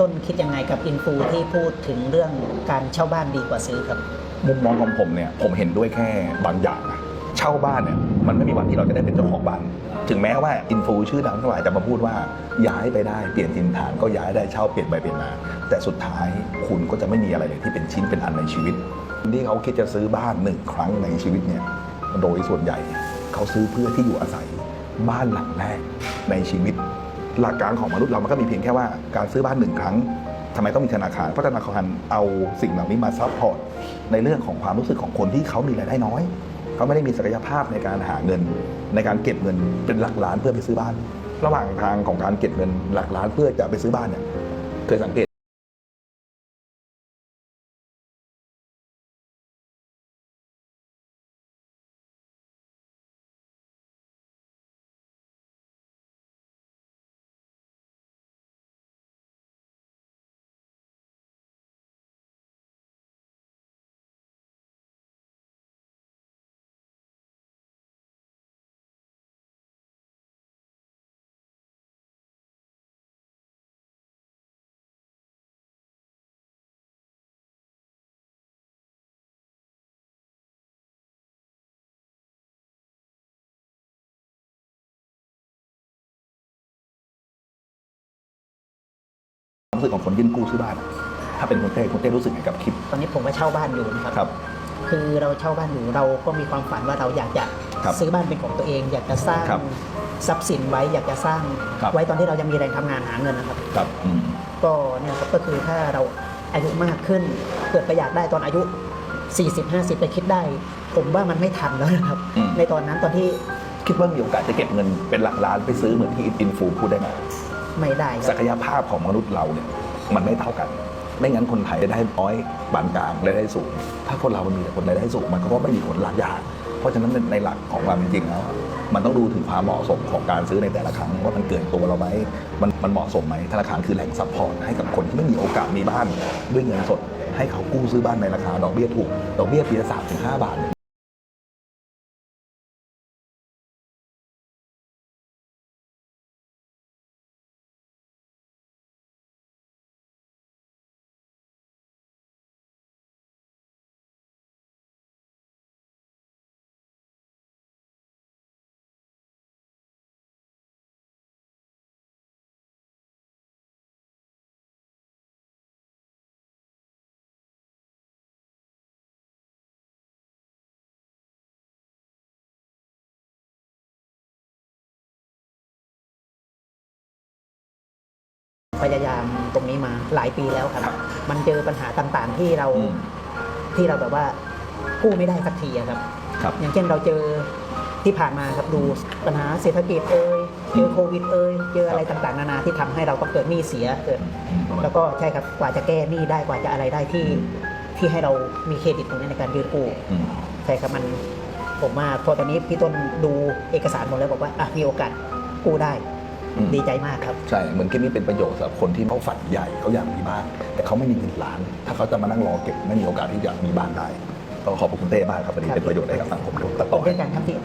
ต้นคิดยังไงกับอินฟูที่พูดถึงเรื่องการเช่าบ้านดีกว่าซื้อครับ มุมมองของผมเนี่ยผมเห็นด้วยแค่บางอย่างอะเช่าบ้านเนี่ยมันไม่มีวันที่เราจะได้เป็นเจ้าของบ้าน ถึงแม้ว่าอินฟูชื่อดังทั้งหลายจะมาพูดว่าย้ายไปได้เปลี่ยนถิ่นฐานก็ย้ายได้เช่าเปลี่ยนไปเปลี่ยนมา แต่สุดท้ายคุณก็จะไม่มีอะไรเลยที่เป็นชิ้นเป็นอันในชีวิตที่เขาคิดจะซื้อบ้านหนึ่งครั้งในชีวิตเนี่ยโดยส่วนใหญ่เขาซื้อเพื่อที่อยู่อาศัยบ้านหลังแรกในชีวิต หลักการของมนุษย์เรามันก็มีเพียงแค่ว่าการซื้อบ้านหนึ่งครั้งทำไมต้องมีธนาคารเพราะธนาคารเอาสิ่งเหล่านี้มาซัพพอร์ตในเรื่องของความรู้สึกของคนที่เขามีรายได้น้อย เขาไม่ได้มีศักยภาพในการหาเงิน ในการเก็บเงินเป็นหลักล้านเพื่อไปซื้อบ้าน ระหว่างทางของการเก็บเงินหลักล้านเพื่อจะไปซื้อบ้านเนี่ยเคยสังเกต สึกของคนยื่นกู้ซื้อบ้านอะถ้าเป็นคุณเต้คุณเต้รู้สึกไงกับคลิป ตอนนี้ผมก็เช่าบ้านอยู่นะครับ ครับ คือเราเช่าบ้านอยู่เราก็มีความฝันว่าเราอยากจะครับซื้อบ้านเป็นของตัวเอง อยากจะสร้างครับทรัพย์สินไว้อยากจะสร้าง ครับ ไว้ตอนที่เรายังมีแรงทำงานหาเงินนะครับ ครับอืม ก็เนี่ยครับก็คือถ้าเราอายุมากขึ้นเกิดไปอยากได้ตอนอายุ 40 50 ไปคิดได้ ผมว่ามันไม่ทันแล้วนะครับ อืม ในตอนนั้นตอนที่คิดว่ามีโอกาสจะเก็บเงินเป็นหลักล้านไปซื้อเหมือนที่อินฟูพูดได้ไหม ไม่ได้คศัรักยภาพของมนุษย์เราเนี่ยมันไม่เท่ากัน ไม่งั้นคนไทยได้น้อยปานกลางรายได้สูง ถ้าคนเรามันมีแต่คนรายได้สูงมันก็ไม่มีผลหลายอย่างเพราะฉะนั้นในหลักของความเป็นจริงแล้วอะมันต้องดูถึงความเหมาะสมของการซื้อในแต่ละครั้งว่ามันเกินตัวเราไหมมันมันเหมาะสมไหมธนาคารคือแหล่งซัพพอร์ตให้กับคนที่ไม่มีโอกาสมีบ้านด้วยเงินสด ให้เขากู้ซื้อบ้านในราคาดอกเบี้ยถูกดอกเบี้ยปีละสามถึงห้าบาท พยายามตรงนี้มาหลายปีแล้วครับ ครับมันเจอปัญหาต่างๆที่เราอืม ที่เราแบบว่ากู้ไม่ได้สักทีอะครับ ครับ อย่างเช่นเราเจอที่ผ่านมาครับดูปัญหาเศรษฐกิจเอ่ยเจอโควิดเอ่ยเจออะไรต่างๆ นานาที่ทำให้เราก็เกิดหนี้เสียเกิด แล้วก็ใช่ครับกว่าจะแก้หนี้ได้กว่าจะอะไรได้ที่ที่ให้เรามีเครดิตตรงนี้ในการยืนกู้อืม ใช่ครับมันผมว่าพอตอนนี้พี่ต้นดูเอกสารหมดแล้วบอกว่าอะมีโอกาสกู้ได้อืม ดีใจมากครับ ใช่ เหมือนคลิปนี้เป็นประโยชน์สำหรับคนที่เขาฝันใหญ่เขาอยากมีบ้าน แต่เขาไม่มีเงินล้าน ถ้าเขาจะมานั่งรอเก็บไม่มีโอกาสที่จะมีบ้านได้ต้องขอบคุณเต้มากครับวันนี้เป็นประโยชน์ให้กับสังคมด้วยตัดผต่อมให้เช่นกันครับพี่